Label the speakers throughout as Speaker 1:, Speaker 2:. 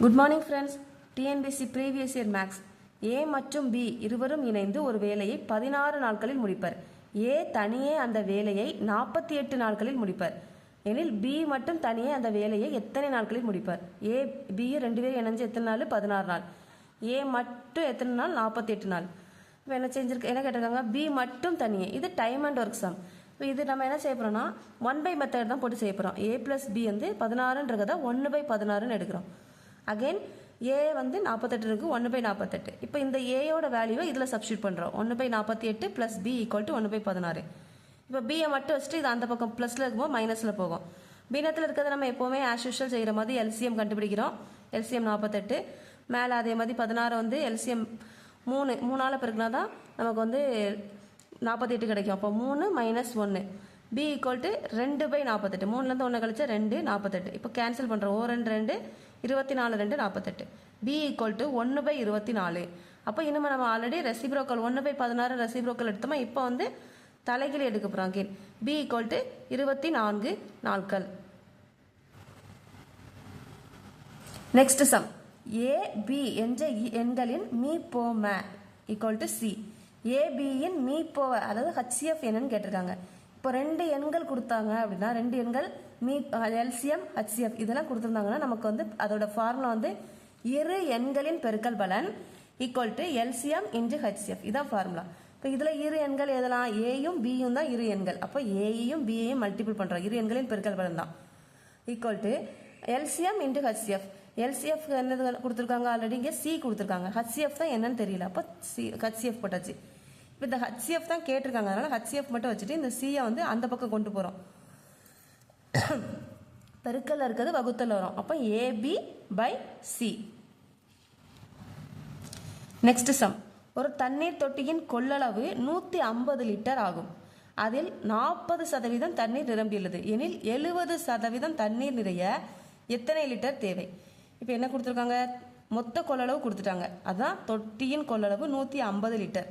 Speaker 1: Good morning friends TNPSC previous year maths A மற்றும் B இருவரும் இணைந்து ஒரு வேலையை பதினாறு நாட்களில் முடிப்பர். ஏ தனியே அந்த வேலையை நாற்பத்தி எட்டு நாட்களில் முடிப்பர். எனில் பி மட்டும் தனியே அந்த வேலையை எத்தனை நாட்களில் முடிப்பார்? ஏ பி ரெண்டு பேரும் இணைஞ்சு எத்தனை நாள்? பதினாறு நாள். ஏ மட்டும் எத்தனை நாள்? நாற்பத்தி எட்டு நாள். இப்போ என்ன செஞ்சிருக்கு என்ன கேட்டிருக்காங்க? பி மட்டும் தனியே. இது டைம் அண்ட் ஒர்க் சம் இப்போ இது நம்ம என்ன செய்ய போகிறோம்னா ஒன் பை மெத்தட் தான் போட்டு செய்ய போகிறோம் ஏ ப்ளஸ் பி வந்து பதினாறுன்றதை ஒன்று பை பதினாறுன்னு எடுக்கிறோம். அகைன் ஏ வந்து நாற்பத்தெட்டு இருக்குது ஒன்று பை நாற்பத்தெட்டு. இப்போ இந்த ஏயோட வேல்யூவை இதில் சப்ஸ்டியூட் பண்ணுறோம் ஒன்று பை நாற்பத்தி எட்டு ப்ளஸ் பி ஈக்குவல் டு ஒன்று பை பதினாறு. இப்போ பியை மட்டும் வச்சுட்டு இது அந்த பக்கம் ப்ளஸில் இருக்கும்போது மைனஸில் போகும். பின்னத்தில் இருக்கிறத நம்ம எப்போவுமே ஆஸ் யூஷுவல் செய்கிற மாதிரி எல்சிஎம் கண்டுபிடிக்கிறோம். எல்சிஎம் நாற்பத்தெட்டு. மேலே அதே மாதிரி பதினாறு வந்து எல்சிஎம் மூணு மூணால் பெருக்கினா தான் நமக்கு வந்து நாற்பத்தி எட்டு கிடைக்கும். அப்போ மூணு மைனஸ் ஒன்று பி ஈக்குவல் டு ரெண்டு பை நாற்பத்தெட்டு. மூணுலேருந்து ஒன்று கழிச்சா ரெண்டு நாற்பத்தெட்டு. இப்போ கேன்சல் பண்ணுறோம் ஓ ரெண்டு ரெண்டு. இருபத்தி நாலு ரெண்டு நாற்பத்தெட்டு. பி ஈக்குவல் டு ஒன்று பை இருபத்தி நாலு அப்போ இனிமேல் நம்ம ஆல்ரெடி ரெசிப்ரோக்கல் ஒன்று பை பதினாறு ரெசிப்ரோக்கல் எடுத்தோமா? இப்போ வந்து தலைகீழ் எடுக்க போகிறாங்க பி ஈக்குவல் டு இருபத்தி நான்கு நாட்கள். நெக்ஸ்ட் சம் ஏ பி என்ற எண்களின் மீ போம ஈக்குவல் டு சி ஏபியின் மீ போவ அதாவது ஹச்சிஎஃப் என்னன்னு கேட்டிருக்காங்க. இப்போ ரெண்டு எண்கள் கொடுத்தாங்க அப்படின்னா ரெண்டு எண்கள் மீ எல்சிஎம் ஹச்சிஎஃப் இதெல்லாம் கொடுத்துருந்தாங்கன்னா நமக்கு வந்து அதோட ஃபார்முலா வந்து இரு எண்களின் பெருக்கல் பலன் equal to LCM into HCF இதான் ஃபார்முலா இப்போ இதில் இரு எண்கள் எதெல்லாம்? ஏயும் பியும் தான் இரு எண்கள். அப்போ ஏயையும் பியையும் மல்டிபிள் பண்ணுறோம் இரு எண்களின் பெருக்கல் பலன் தான். Equal to LCM into HCF LCF என்னது கொடுத்துருக்காங்க? ஆல்ரெடி இங்கே சி கொடுத்துருக்காங்க. ஹச்சிஎஃப் தான் என்னன்னு தெரியல. அப்போ சி ஹச்சிஎஃப் போட்டாச்சு. இப்போ இந்த ஹச்சிஎஃப் தான் கேட்டிருக்காங்க. அதனால் ஹச்சிஎஃப் மட்டும் வச்சுட்டு இந்த சியை வந்து அந்த பக்கம் கொண்டு போகிறோம் பெருக்கல்ல இருக்கிறது வகுத்தல் வரும். அப்போ AB by C next sum ஒரு தண்ணீர் தொட்டியின் கொள்ளளவு நூற்றி ஐம்பது லிட்டர் ஆகும். அதில் நாற்பது சதவீதம் தண்ணீர் நிரம்பியுள்ளது. எனில் எழுபது சதவீதம் தண்ணீர் நிறைய எத்தனை லிட்டர் தேவை? இப்போ என்ன கொடுத்துருக்காங்க? மொத்த கொள்ளளவு கொடுத்துட்டாங்க. அதுதான் தொட்டியின் கொள்ளளவு நூற்றி ஐம்பது லிட்டர்.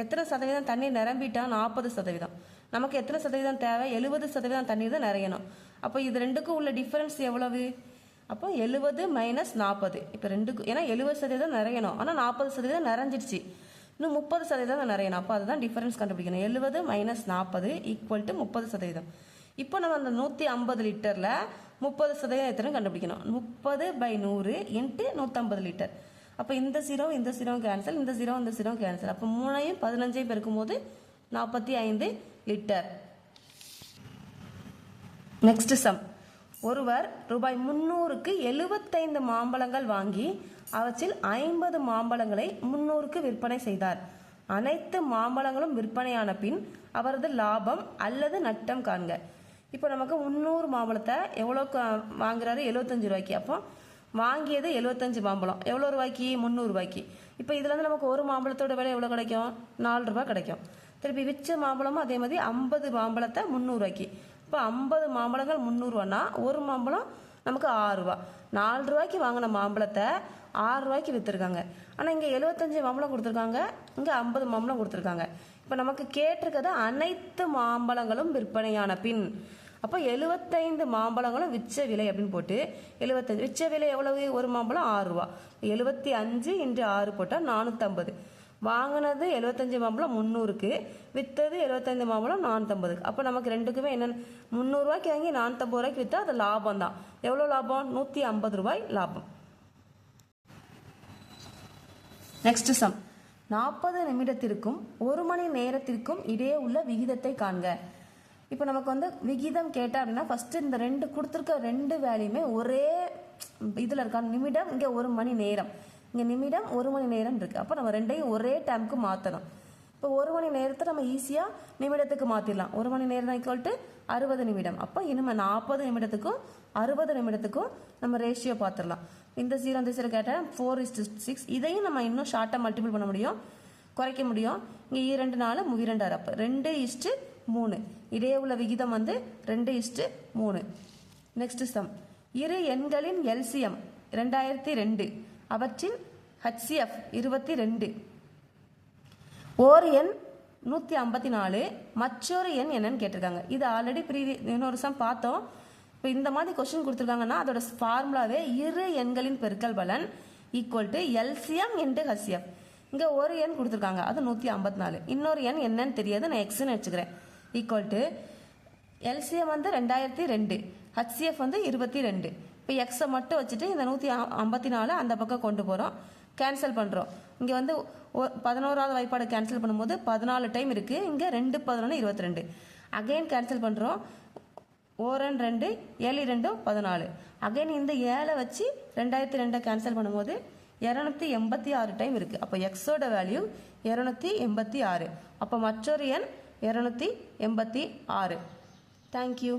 Speaker 1: எத்தனை சதவீதம் தண்ணீர் நிரம்பிட்டா நாற்பது சதவீதம்? நமக்கு எத்தனை சதவீதம் தேவை? எழுபது சதவீதம் தண்ணீர் தான் நிறையணும். அப்போ இது ரெண்டுக்கும் உள்ள டிஃப்ரென்ஸ் எவ்வளவு? அப்போ எழுபது மைனஸ் நாற்பது. இப்போ ரெண்டுக்கும் ஏன்னா எழுபது சதவீதம் நிறையணும். ஆனால் நாற்பது சதவீதம் நிறைஞ்சிடுச்சு. இன்னும் முப்பது சதவீதம் நிறையணும். அப்போ அதுதான் டிஃபரன்ஸ் கண்டுபிடிக்கணும். எழுபது மைனஸ் நாற்பது ஈக்குவல் டு முப்பது சதவீதம். இப்போ நம்ம அந்த நூற்றி ஐம்பது லிட்டரில் முப்பது சதவீதம் எத்தனை கண்டுபிடிக்கணும்? முப்பது பை நூறு இன்ட்டு நூற்றம்பது லிட்டர் அப்போ இந்த ஜீரோ இந்த ஜீரோ கேன்சல் இந்த ஜீரோ இந்த ஜீரோ கேன்சல் அப்போ மூணையும் பதினஞ்சையும் பெருக்கும்போது நாற்பத்தி ஐந்து லிட்டர் நெக்ஸ்ட் சம் ஒருவர் ரூபாய் முந்நூறுக்கு எழுபத்தைந்து மாம்பழங்கள் வாங்கி அவற்றில் ஐம்பது மாம்பழங்களை முந்நூறுக்கு விற்பனை செய்தார். அனைத்து மாம்பழங்களும் விற்பனையான பின் அவரது லாபம் அல்லது நட்டம் காண்க. இப்போ நமக்கு முந்நூறு மாம்பழத்தை எவ்வளோக்கு வாங்குறாரு? எழுபத்தஞ்சு ரூபாய்க்கு. அப்போ வாங்கியது எழுபத்தஞ்சு மாம்பழம். எவ்வளோ ரூபாய்க்கு? முந்நூறுரூவாய்க்கு இப்போ இதில் வந்து நமக்கு ஒரு மாம்பழத்தோட விலை எவ்வளோ கிடைக்கும்? நாலு ரூபாய் கிடைக்கும். திருப்பி விச்ச மாம்பழமும் அதே மாதிரி ஐம்பது மாம்பழத்தை முந்நூறுவாய்க்கு இப்போ ஐம்பது மாம்பழங்கள் முந்நூறுரூவான்னா ஒரு மாம்பழம் நமக்கு ஆறுரூவா நாலு ரூபாய்க்கு வாங்கின மாம்பழத்தை ஆறு ரூபாய்க்கு விற்றுருக்காங்க ஆனால் இங்கே எழுபத்தஞ்சி மாம்பழம் கொடுத்துருக்காங்க. இங்கே ஐம்பது மாம்பழம் கொடுத்துருக்காங்க. இப்போ நமக்கு கேட்டிருக்கிறது அனைத்து மாம்பழங்களும் விற்பனையான பின் அப்போ எழுபத்தைந்து மாம்பழங்களும் விச்ச விலை அப்படின்னு போட்டு எழுபத்தஞ்சு விச்ச விலை எவ்வளவு? ஒரு மாம்பழம் ஆறு ரூபா. எழுபத்தி அஞ்சு இன்று ஆறு போட்டால் நானூற்றம்பது வாங்கினது எழுபத்தஞ்சு மாம்பழம் முந்நூறுக்கு விற்றது எழுபத்தஞ்சு மாம்பழம் நானூற்றம்பதுக்கு அப்போ நமக்கு ரெண்டுக்குமே என்னென்ன? முந்நூறுரூவாய்க்கு வாங்கி நானூற்றம்பது ரூபாய்க்கு விற்றா அது லாபம் தான். எவ்வளோ லாபம்? நூற்றி ஐம்பது ரூபாய் லாபம். நெக்ஸ்ட் சம் நாற்பது நிமிடத்திற்கும் ஒரு மணி நேரத்திற்கும் இடையே உள்ள விகிதத்தை காண்க. இப்போ நமக்கு வந்து விகிதம் கேட்டா அப்படின்னா ஃபஸ்ட்டு இந்த ரெண்டு கொடுத்துருக்க ரெண்டு வேலையுமே ஒரே இதில் இருக்கா நிமிடம் இங்கே ஒரு மணி நேரம். இங்கே நிமிடம் ஒரு மணி நேரம் இருக்குது அப்போ நம்ம ரெண்டையும் ஒரே டைமுக்கு மாற்றணும் இப்போ ஒரு மணி நேரத்தை நம்ம ஈஸியாக நிமிடத்துக்கு மாற்றிடலாம் ஒரு மணி நேரம் ஈக்குவல் அறுபது நிமிடம். அப்போ இனிமேல் நாற்பது நிமிடத்துக்கும் அறுபது நிமிடத்துக்கும் நம்ம ரேஷியோ பார்த்துடலாம் இந்த சீரோ இந்த சீரோ கேட்டால் ஃபோர் இஸ்டு சிக்ஸ் இதையும் நம்ம இன்னும் ஷார்ட்டாக மல்டிபிள் பண்ண முடியும். குறைக்க முடியும். இங்கே இரண்டு நாலு இரண்டு அரப்பு ரெண்டு இஸ்ட்டு மூணு. இடையே உள்ள விகிதம் வந்து ரெண்டு இஷ்டு மூணு. நெக்ஸ்ட் சம் இரு எண்களின் எல்சிஎம் ரெண்டாயிரத்தி ரெண்டு. அவற்றின் ஹச்சிஎஃப் இருபத்தி ரெண்டு. ஓர் எண் நூற்றி ஐம்பத்தி நாலு. மற்றொரு எண் என்னன்னு கேட்டிருக்காங்க. இது ஆல்ரெடி ப்ரீவி இன்னொரு சம் பார்த்தோம். இப்போ இந்த மாதிரி கொஸ்டின் கொடுத்துருக்காங்கன்னா அதோட ஃபார்முலாவே இரு எண்களின் பெருக்கல் பலன் equal to LCM into HCF இங்கே ஒரு எண் கொடுத்துருக்காங்க. அது நூற்றி ஐம்பத்தி நாலு. இன்னொரு எண் என்னன்னு தெரியாது. நான் எக்ஸ்ன்னு வச்சுக்கிறேன். ஈக்குவல் டு எல்சிஎம் வந்து ரெண்டாயிரத்தி ரெண்டு ஹச்சிஎஃப் வந்து இருபத்தி ரெண்டு. இப்போ எக்ஸை மட்டும் வச்சுட்டு இந்த நூற்றி ஐம்பத்தி நாலு அந்த பக்கம் கொண்டு போகிறோம் கேன்சல் பண்ணுறோம் இங்கே வந்து பதினோராவது வாய்ப்பாடு கேன்சல் பண்ணும்போது பதினாலு டைம் இருக்குது இங்கே ரெண்டு பதினொன்று இருபத்தி ரெண்டு. அகைன் கேன்சல் பண்ணுறோம் ஓரன் ரெண்டு ஏழு ரெண்டும் பதினாலு. அகைன் இந்த ஏழை வச்சு ரெண்டாயிரத்தி ரெண்டை கேன்சல் பண்ணும்போது இரநூத்தி எண்பத்தி ஆறு டைம் இருக்குது அப்போ எக்ஸோட வேல்யூ இரநூத்தி எண்பத்தி ஆறு. அப்போ மற்றொரு எண் இரநூத்தி எண்பத்தி ஆறு. தேங்க்யூ